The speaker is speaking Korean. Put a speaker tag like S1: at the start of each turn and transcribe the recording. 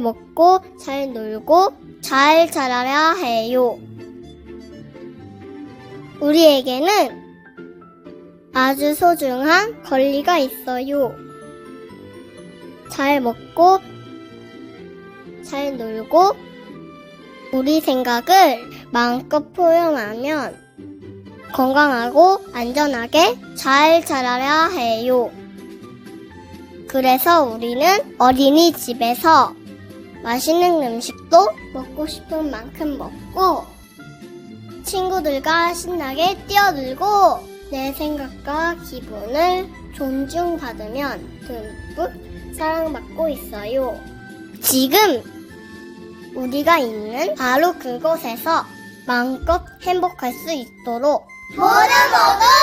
S1: 먹고 잘 놀고 잘 자라야 해요. 우리에게는 아주 소중한 권리가 있어요. 잘 먹고 잘 놀고 우리 생각을 마음껏 표현하면 건강하고 안전하게 잘 자라야 해요. 그래서 우리는 어린이집에서 맛있는 음식도 먹고 싶은 만큼 먹고 친구들과 신나게 뛰어들고 내 생각과 기분을 존중받으면 듬뿍 사랑받고 있어요. 지금 우리가 있는 바로 그곳에서 마음껏 행복할 수 있도록
S2: 모두 모두